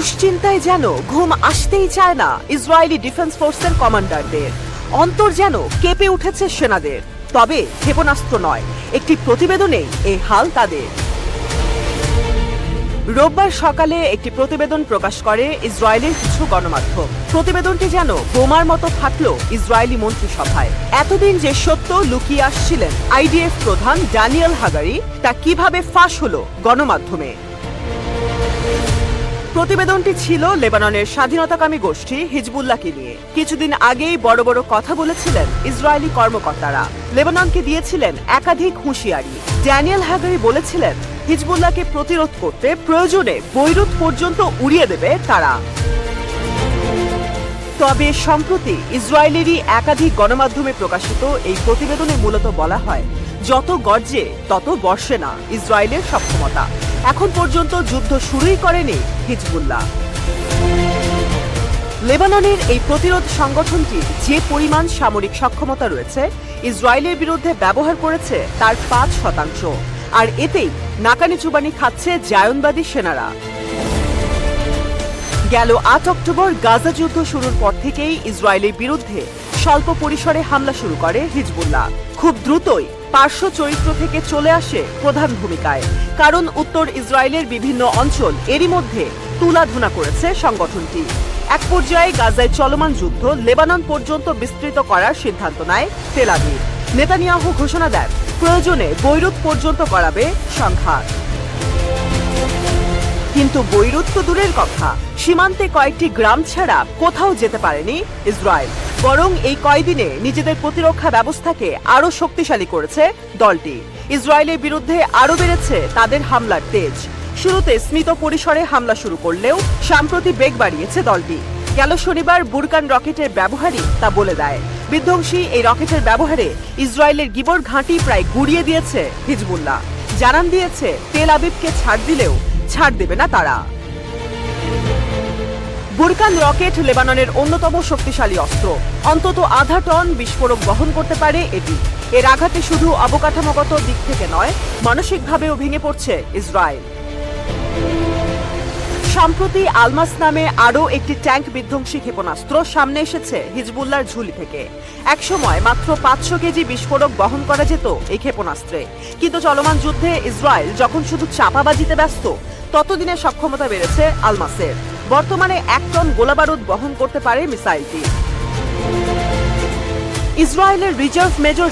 দুশ্চিন্তায় যেন ঘুম আসতেই চায় না ইসরায়েলি ডিফেন্স ফোর্সের কমান্ডারদের। অন্তর যেন কেঁপে উঠেছে সেনাদের। তবে ক্ষেপণাস্ত্র নয়, একটি প্রতিবেদনেই এই হাল তাদের। রোববার সকালে একটি প্রতিবেদন প্রকাশ করে ইসরায়েলের কিছু গণমাধ্যম। প্রতিবেদনটি যেন বোমার মতো ফাটল ইসরায়েলি মন্ত্রিসভায়। এতদিন যে সত্য লুকিয়ে আসছিলেন আইডিএফ প্রধান ড্যানিয়েল হাগারি, তা কীভাবে ফাঁস হলো গণমাধ্যমে? প্রতিবেদনটি ছিল লেবাননের স্বাধীনতাকামী গোষ্ঠী হিজবুল্লাহকে নিয়ে। কিছুদিন আগেই বড় বড় কথা বলেছিলেন ইসরায়েলি কর্মকর্তারা। লেবাননকে দিয়েছিলেন একাধিক হুঁশিয়ারি। ড্যানিয়েল হ্যাগারি বলেছিলেন, হিজবুল্লাহকে প্রতিরোধ করতে প্রয়োজনে বৈরুত পর্যন্ত উড়িয়ে দেবে তারা। তবে সম্প্রতি ইসরায়েলেরই একাধিক গণমাধ্যমে প্রকাশিত এই প্রতিবেদনে মূলত বলা হয়, যত গর্জে তত বর্ষে না ইসরায়েলের সক্ষমতা এখন পর্যন্ত যুদ্ধ শুরুই করেনি হিজবুল্লাহ। লেবাননের এই প্রতিরোধ সংগঠনটির যে পরিমাণ সামরিক সক্ষমতা রয়েছে, ইসরায়েলের বিরুদ্ধে ব্যবহার করেছে তার পাঁচ শতাংশ। আর এতেই নাকানি চুবানি খাচ্ছে জায়নবাদী সেনারা। গেল আট অক্টোবর গাজা যুদ্ধ শুরুর পর থেকেই ইসরায়েলের বিরুদ্ধে স্বল্প পরিসরে হামলা শুরু করে হিজবুল্লাহ। খুব দ্রুতই পার্শ্ব চরিত্র থেকে চলে আসে প্রধান ভূমিকায়। কারণ উত্তর ইসরায়েলের বিভিন্ন অঞ্চল এরই মধ্যে তুলাধুনা করেছে সংগঠনটি। এক পর্যায়ে গাজায় চলমান যুদ্ধ লেবানন পর্যন্ত বিস্তৃত করার সিদ্ধান্ত নেয় তেলাবিব নেতানিয়াহু ঘোষণা দেন, প্রয়োজনে বৈরুত পর্যন্ত করাবে সংঘাত। কিন্তু বৈরুত তো দূরের কথা। সীমান্তে কয়েকটি গ্রাম ছাড়া কোথাও যেতে পারেনি ইসরায়েল। বরং এই কয়দিনে নিজেদের প্রতিরক্ষা ব্যবস্থাকে আরও শক্তিশালী করেছে দলটি। ইসরায়েলের বিরুদ্ধে আরও বেড়েছে তাদের হামলার তেজ। শুরুতে স্মিত পরিসরে হামলা শুরু করলেও সাম্প্রতি বেগ বাড়িয়েছে দলটি। গেল শনিবার বুরকান রকেটের ব্যবহারই তা বলে দেয়। বিধ্বংসী এই রকেটের ব্যবহারে ইসরায়েলের গিবর ঘাঁটি প্রায় গুড়িয়ে দিয়েছে হিজবুল্লাহ। জানান দিয়েছে তেল আবিবকে ছাড় দিলেও ছাড় দেবে না তারা। বুরকান রকেট লেবাননের অন্যতম শক্তিশালী অস্ত্র। অন্তত আধা টন বিস্ফোরক বহন করতে পারে এটি। এর আঘাতে শুধু অবকাঠামোগত দিক থেকে নয় মানসিকভাবেও ভেঙে পড়ছে ইসরায়েল। সম্প্রতি আলমাস নামে আরও একটি ট্যাঙ্ক বিধ্বংসী ক্ষেপণাস্ত্র সামনে এসেছে হিজবুল্লার ঝুলি থেকে। একসময় মাত্র পাঁচশো কেজি বিস্ফোরক বহন করা যেত এই ক্ষেপণাস্ত্রে। কিন্তু চলমান যুদ্ধে ইসরায়েল যখন শুধু চাপাবাজিতে ব্যস্ত ততদিনে সক্ষমতা বেড়েছে আলমাসের। বর্তমানে এক টন গোলাবারুদ বহন করতে পারে মিসাইলটি। ইসরায়েলের রিজার্ভ মেজর